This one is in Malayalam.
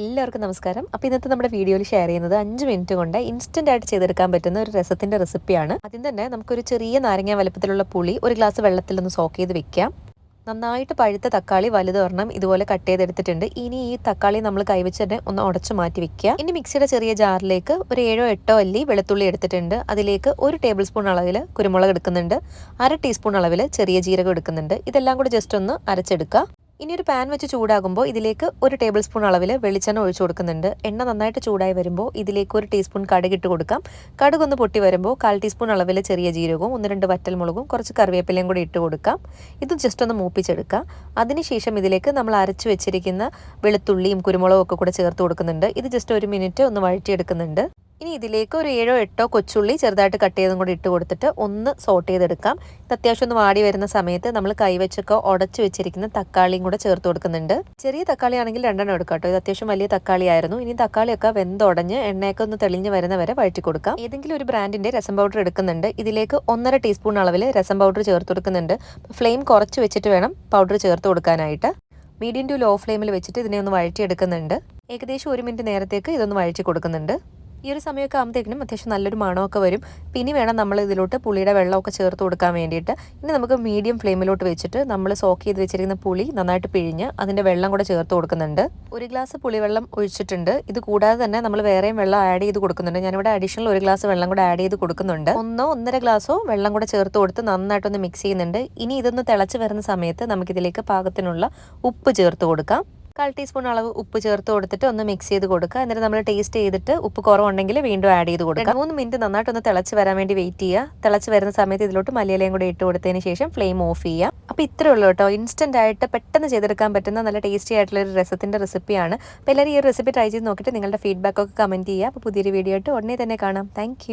എല്ലാവർക്കും നമസ്കാരം. അപ്പോൾ ഇന്നത്തെ നമ്മുടെ വീഡിയോയിൽ ഷെയർ ചെയ്യുന്നത് അഞ്ച് മിനിറ്റ് കൊണ്ട് ഇൻസ്റ്റന്റ് ആയിട്ട് ചെയ്തെടുക്കാൻ പറ്റുന്ന ഒരു രസത്തിന്റെ റെസിപ്പിയാണ് ആദ്യം തന്നെ നമുക്കൊരു ചെറിയ നാരങ്ങ വലുപ്പത്തിലുള്ള പുളി ഒരു ഗ്ലാസ് വെള്ളത്തിൽ ഒന്ന് സോക്ക് ചെയ്ത് വെക്കാം. നന്നായിട്ട് പഴുത്ത തക്കാളി വലുതൊരെണ്ണം ഇതുപോലെ കട്ട് ചെയ്തെടുത്തിട്ടുണ്ട്. ഇനി ഈ തക്കാളി നമ്മൾ കൈവച്ച് തന്നെ ഒന്ന് ഉടച്ചു മാറ്റി വെക്കുക. ഇനി മിക്സിയുടെ ചെറിയ ജാറിലേക്ക് ഒരു ഏഴോ എട്ടോ അല്ലി വെളുത്തുള്ളി എടുത്തിട്ടുണ്ട്. അതിലേക്ക് ഒരു ടേബിൾ സ്പൂൺ അളവിൽ കുരുമുളക് എടുക്കുന്നുണ്ട്. അര ടീസ്പൂൺ അളവിൽ ചെറിയ ജീരകം എടുക്കുന്നുണ്ട്. ഇതെല്ലാം കൂടി ജസ്റ്റ് ഒന്ന് അരച്ചെടുക്കുക. ഇനി ഒരു പാൻ വെച്ച് ചൂടാകുമ്പോൾ ഇതിലേക്ക് ഒരു ടേബിൾ സ്പൂൺ അളവിൽ വെളിച്ചെണ്ണ ഒഴിച്ചു കൊടുക്കുന്നുണ്ട്. എണ്ണ നന്നായിട്ട് ചൂടായി വരുമ്പോൾ ഇതിലേക്ക് ഒരു ടീസ്പൂൺ കടുക് ഇട്ട് കൊടുക്കാം. കടുക് ഒന്ന് പൊട്ടി വരുമ്പോൾ കാൽ ടീസ്പൂൺ അളവിൽ ചെറിയ ജീരകവും ഒന്ന് രണ്ട് വറ്റൽമുളകും കുറച്ച് കറിവേപ്പിലയും കൂടി ഇട്ട് കൊടുക്കാം. ഇത് ജസ്റ്റ് ഒന്ന് മൂപ്പിച്ചെടുക്കാം. അതിനുശേഷം ഇതിലേക്ക് നമ്മൾ അരച്ചു വെച്ചിരിക്കുന്ന വെളുത്തുള്ളിയും കുരുമുളകും ഒക്കെ കൂടെ ചേർത്ത് കൊടുക്കുന്നുണ്ട്. ഇത് ജസ്റ്റ് ഒരു മിനിറ്റ് ഒന്ന് വഴറ്റിയെടുക്കുന്നുണ്ട്. ഇനി ഇതിലേക്ക് ഒരു ഏഴോ എട്ടോ കൊച്ചുള്ളി ചെറുതായിട്ട് കട്ട് ചെയ്തും കൂടി ഇട്ട് കൊടുത്തിട്ട് ഒന്ന് സോട്ട് ചെയ്തെടുക്കാം. ഇത് അത്യാവശ്യം ഒന്ന് വാടി വരുന്ന സമയത്ത് നമ്മൾ കൈവച്ചൊക്കെ ഉടച്ചു വെച്ചിരിക്കുന്ന തക്കാളിയും കൂടെ ചേർത്ത് കൊടുക്കുന്നുണ്ട്. ചെറിയ തക്കാളി ആണെങ്കിൽ രണ്ടെണ്ണം എടുക്കാം കേട്ടോ. ഇത് അത്യാവശ്യം വലിയ തക്കാളി ആയിരുന്നു ഇനി തക്കാളിയൊക്കെ വെന്തുടഞ്ഞ് എണ്ണയൊക്കെ ഒന്ന് തെളിഞ്ഞ് വരുന്ന വരെ വഴറ്റി കൊടുക്കാം. ഏതെങ്കിലും ഒരു ബ്രാൻഡിന്റെ രസം പൗഡർ എടുക്കുന്നുണ്ട്. ഇതിലേക്ക് ഒന്നര ടീസ്പൂൺ അളവിൽ രസം പൗഡർ ചേർത്ത് കൊടുക്കുന്നുണ്ട്. ഫ്ലെയിം കുറച്ച് വെച്ചിട്ട് വേണം പൗഡർ ചേർത്ത് കൊടുക്കാനായിട്ട്. മീഡിയം ടു ലോ ഫ്ലെയിമിൽ വെച്ചിട്ട് ഇതിനെ ഒന്ന് വഴറ്റിയെടുക്കുന്നുണ്ട്. ഏകദേശം ഒരു മിനിറ്റ് നേരത്തേക്ക് ഇതൊന്ന് വഴറ്റി കൊടുക്കുന്നുണ്ട്. ഈ ഒരു സമയമൊക്കെ ആകുമ്പോഴത്തേക്കിനും അത്യാവശ്യം നല്ലൊരു മണമൊക്കെ വരും. പിന്നെ വേണം നമ്മൾ ഇതിലോട്ട് പുളിയുടെ വെള്ളമൊക്കെ ചേർത്ത് കൊടുക്കാൻ വേണ്ടിയിട്ട്. ഇനി നമുക്ക് മീഡിയം ഫ്ലെയിമിലോട്ട് വെച്ചിട്ട് നമ്മൾ സോക്ക് ചെയ്ത് വെച്ചിരിക്കുന്ന പുളി നന്നായിട്ട് പിഴിഞ്ഞ് അതിന്റെ വെള്ളം കൂടെ ചേർത്ത് കൊടുക്കുന്നുണ്ട്. ഒരു ഗ്ലാസ് പുളിവെള്ളം ഒഴിച്ചിട്ടുണ്ട്. ഇത് കൂടാതെ തന്നെ നമ്മൾ വേറെയും വെള്ളം ആഡ് ചെയ്ത് കൊടുക്കുന്നുണ്ട്. ഞാനിവിടെ അഡീഷണൽ ഒരു ഗ്ലാസ് വെള്ളം കൂടെ ആഡ് ചെയ്ത് കൊടുക്കുന്നുണ്ട്. ഒന്നോ ഒന്നര ഗ്ലാസ്സോ വെള്ളം കൂടെ ചേർത്ത് കൊടുത്ത് നന്നായിട്ടൊന്ന് മിക്സ് ചെയ്യുന്നുണ്ട്. ഇനി ഇതൊന്ന് തിളച്ച് വരുന്ന സമയത്ത് നമുക്കിതിലേക്ക് പാകത്തിനുള്ള ഉപ്പ് ചേർത്ത് കൊടുക്കാം. കാൽ ടീസ്പൂൺ അളവ് ഉപ്പ് ചേർത്ത് കൊടുത്തിട്ട് ഒന്ന് മിക്സ് ചെയ്ത് കൊടുക്കുക. എന്നിട്ട് നമ്മൾ ടേസ്റ്റ് ചെയ്തിട്ട് ഉപ്പ് കുറവുണ്ടെങ്കിൽ വീണ്ടും ആഡ് ചെയ്ത് കൊടുക്കുക. മൂന്ന് മിനിറ്റ് നന്നായിട്ടൊന്ന് തിളച്ച് വരാൻ വേണ്ടി വെയിറ്റ് ചെയ്യുക. തിളച്ച് വരുന്ന സമയത്ത് ഇതിലോട്ട് മല്ലിയിലയും കൂടി ഇട്ട് കൊടുത്തതിന് ശേഷം ഫ്ലെയിം ഓഫ് ചെയ്യുക. അപ്പോൾ ഇത്രയേ ഉള്ളൂ കേട്ടോ. ഇൻസ്റ്റന്റ് ആയിട്ട് പെട്ടെന്ന് ചെയ്തെടുക്കാൻ പറ്റുന്ന നല്ല ടേസ്റ്റി ആയിട്ടുള്ള ഒരു രസത്തിന്റെ റെസിപ്പിയാണ് അപ്പോൾ എല്ലാവരും ഈ റെസിപ്പി ട്രൈ ചെയ്ത് നോക്കിയിട്ട് നിങ്ങളുടെ ഫീഡ്ബാക്ക് ഒക്കെ കമന്റ് ചെയ്യുക. അപ്പോൾ പുതിയൊരു വീഡിയോ ആയിട്ട് ഉടനെ തന്നെ കാണാം. താങ്ക്